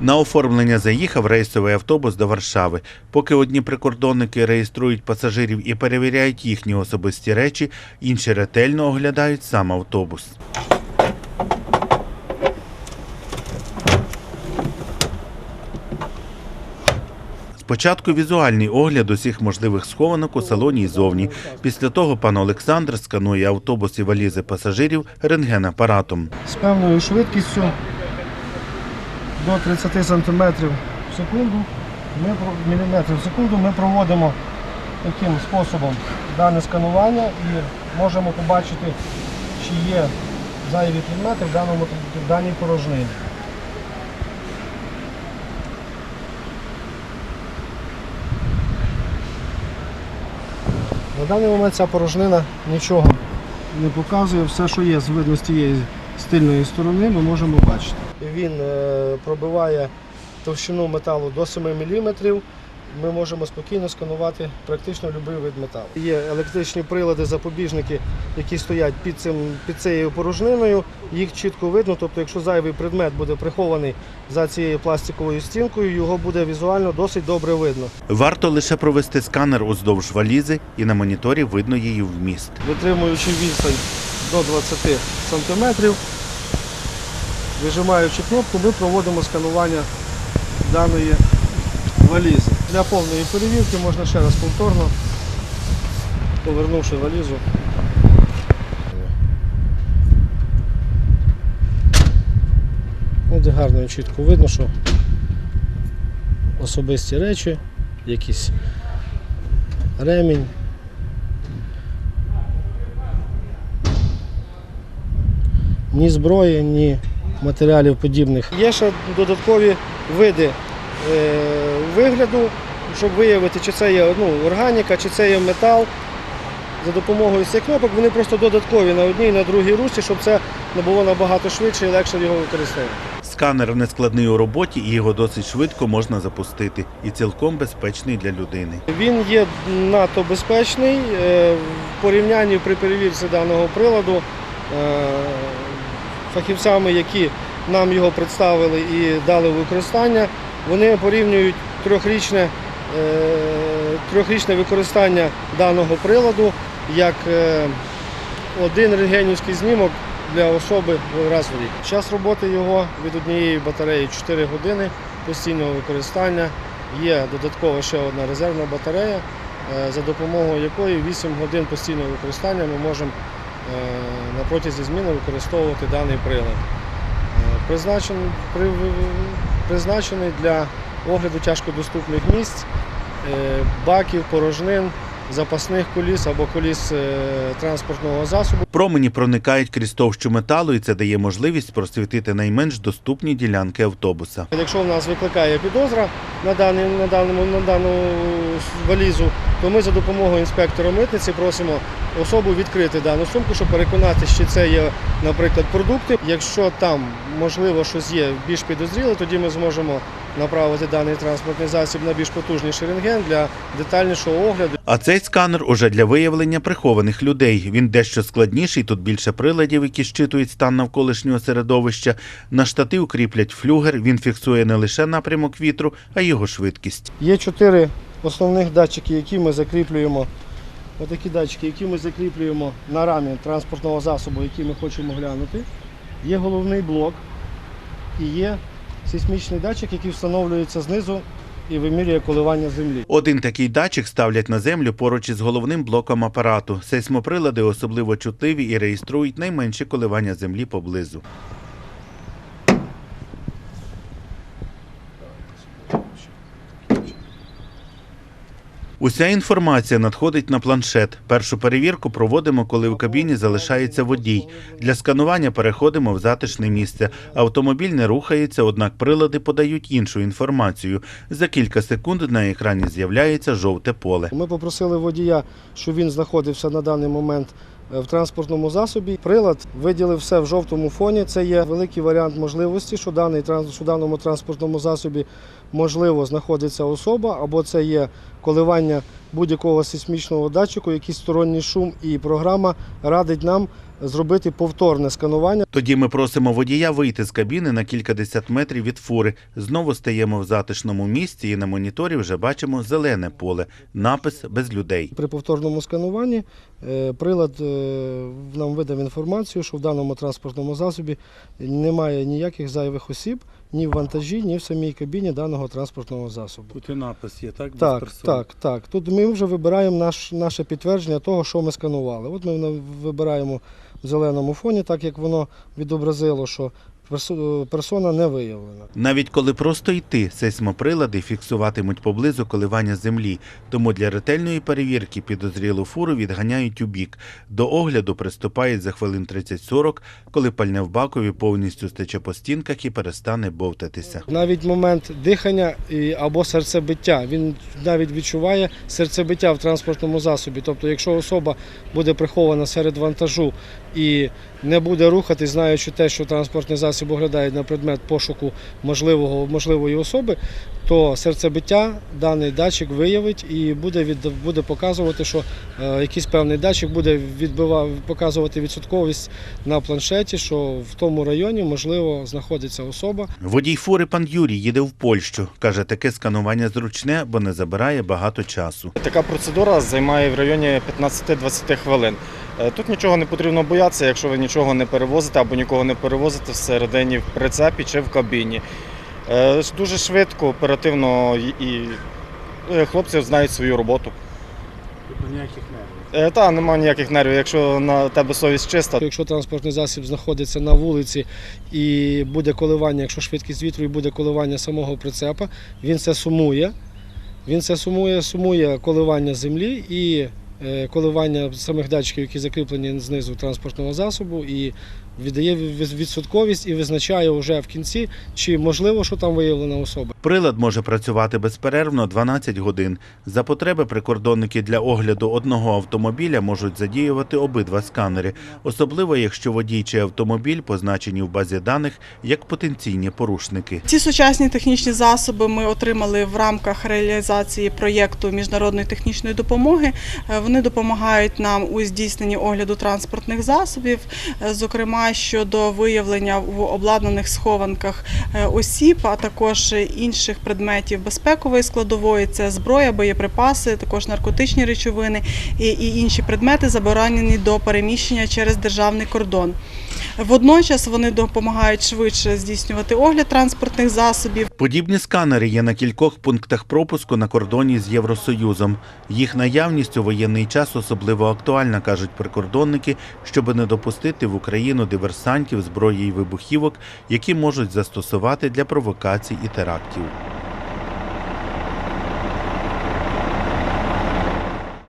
На оформлення заїхав рейсовий автобус до Варшави. Поки одні прикордонники реєструють пасажирів і перевіряють їхні особисті речі, інші ретельно оглядають сам автобус. Спочатку візуальний огляд усіх можливих схованок у салоні і зовні. Після того пан Олександр сканує автобус і валізи пасажирів рентгенапаратом. з певною швидкістю до 30 см в секунду, ми, міліметрів в секунду ми проводимо таким способом дане сканування і можемо побачити, чи є зайві предмети в, даному, в даній порожнині. На даний момент ця порожнина нічого не показує. Все, що є, видно з тієї з тильної сторони, ми можемо бачити. Він е, пробиває товщину металу до 7 мм. Ми можемо спокійно сканувати практично будь-який вид металу. Є електричні прилади, запобіжники, які стоять під, цим, під цією порожниною. Їх чітко видно. Тобто, якщо зайвий предмет буде прихований за цією пластиковою стінкою, його буде візуально досить добре видно. Варто лише провести сканер уздовж валізи, і на моніторі видно її вміст. витримуючи відстань до 20 см, вижимаючи кнопку, ми проводимо сканування даної валізи. Для повної перевірки можна ще раз повторно, повернувши валізу. От гарно і чітко видно, що особисті речі, якийсь ремінь, ні зброї, ні матеріалів подібних. Є ще додаткові види е, вигляду, щоб виявити, чи це є ну, органіка, чи це є метал. За допомогою цих кнопок вони просто додаткові на одній і на другій русі, щоб це не було набагато швидше і легше його використовувати. Сканер нескладний у роботі і його досить швидко можна запустити і цілком безпечний для людини. Він є надто безпечний е, в порівнянні при перевірці даного приладу е, фахівцями, які нам його представили і дали використання. Вони порівнюють трьохрічне, е, трьохрічне використання даного приладу як е, один рентгенівський знімок для особи раз в рік. Час роботи його від однієї батареї 4 години постійного використання. Є додатково ще одна резервна батарея, е, за допомогою якої 8 годин постійного використання ми можемо на протязі зміни використовувати даний прилад. Е, Призначений, призначений для огляду тяжкодоступних місць, е, баків, порожнин, запасних коліс або коліс е, транспортного засобу. Промені проникають крізь товщу металу, і це дає можливість просвітити найменш доступні ділянки автобуса. Якщо в нас викликає підозра на, даному, на дану валізу, то ми за допомогою інспектора митниці просимо особу відкрити дану сумку, щоб переконатися, чи це є, наприклад, продукти. Якщо там можливо щось є більш підозріле, тоді ми зможемо направити даний транспортний засіб на більш потужніший рентген для детальнішого огляду. А цей сканер уже для виявлення прихованих людей. Він дещо складніший, тут більше приладів, які щитують стан навколишнього середовища. На штатив кріплять флюгер. Він фіксує не лише напрямок вітру, а й його швидкість. Є чотири основних датчики, які ми закріплюємо. Отакі датчики, які ми закріплюємо на рамі транспортного засобу, який ми хочемо глянути. Є головний блок і є сейсмічний датчик, який встановлюється знизу і вимірює коливання землі. Один такий датчик ставлять на землю поруч із головним блоком апарату. Сейсмоприлади особливо чутливі і реєструють найменші коливання землі поблизу. Уся інформація надходить на планшет. Першу перевірку проводимо, коли в кабіні залишається водій. Для сканування переходимо в затишне місце. Автомобіль не рухається, однак прилади подають іншу інформацію. За кілька секунд на екрані з'являється жовте поле. Ми попросили водія, щоб він знаходився на даний момент е, в транспортному засобі. Прилад виділив все в жовтому фоні. Це є великий варіант можливості, що даний що даному транспортному засобі можливо знаходиться особа, або це є коливання будь-якого сейсмічного датчику, якийсь сторонній шум, і програма радить нам зробити повторне сканування. Тоді ми просимо водія вийти з кабіни на кількадесят метрів від фури. Знову стаємо в затишному місці і на моніторі вже бачимо зелене поле, напис без людей. При повторному скануванні е, прилад е, нам видав інформацію, що в даному транспортному засобі немає ніяких зайвих осіб ні в вантажі, ні в самій кабіні даного транспортного засобу. Тут і напис є, так? Без Так, персон. так, так. Тут ми вже вибираємо наш, наше підтвердження того, що ми сканували. От ми вибираємо в зеленому фоні, так як воно відобразило, що персона не виявлена. Навіть коли просто йти, сейсмоприлади фіксуватимуть поблизу коливання землі, тому для ретельної перевірки підозрілу фуру відганяють у бік. До огляду приступають за хвилин 30-40, коли пальне в бакові повністю стече по стінках і перестане бовтатися. Навіть момент дихання або серцебиття. Він навіть відчуває серцебиття в транспортному засобі. Тобто, якщо особа буде прихована серед вантажу і не буде рухатись, знаючи те, що транспортний засіб оглядає на предмет пошуку можливого, можливої особи, то серцебиття даний датчик виявить і буде, від, буде показувати, що е, якийсь певний датчик буде відбива, показувати відсотковість на планшеті, що в тому районі можливо знаходиться особа. Водій фури пан Юрій їде в Польщу. Каже, таке сканування зручне, бо не забирає багато часу. Така процедура займає в районі 15-20 хвилин. Е, Тут нічого не потрібно боятися, якщо ви нічого не перевозите або нікого не перевозите всередині в прицепі чи в кабіні. Е, Дуже швидко, оперативно і- е, хлопці знають свою роботу. Тобто ніяких нервів. Е, Та немає ніяких нервів, якщо на тебе совість чиста, Якщо транспортний засіб знаходиться на вулиці і буде коливання, якщо швидкість вітру і буде коливання самого прицепа, він це сумує. Він це сумує, сумує коливання землі і коливання самих датчиків, які закріплені знизу транспортного засобу, і віддає від- відсотковість і визначає вже в кінці, чи можливо, що там виявлена особа. Прилад може працювати безперервно 12 годин. За потреби прикордонники для огляду одного автомобіля можуть задіювати обидва сканери, особливо якщо водій чи автомобіль позначені в базі даних як потенційні порушники. Ці сучасні технічні засоби ми отримали в рамках реалізації проєкту міжнародної технічної допомоги. Е, Вони допомагають нам у здійсненні огляду транспортних засобів, е, щодо виявлення в обладнаних схованках е, осіб, а також інших предметів безпекової складової. Це зброя, боєприпаси, також наркотичні речовини і інші предмети заборонені до переміщення через державний кордон. Водночас вони допомагають швидше здійснювати огляд транспортних засобів. Подібні сканери є на кількох пунктах пропуску на кордоні з Євросоюзом. Їх наявність у воєнний час особливо актуальна, кажуть прикордонники, щоб не допустити в Україну диверсантів, зброї і вибухівок, які можуть застосувати для провокацій і терактів.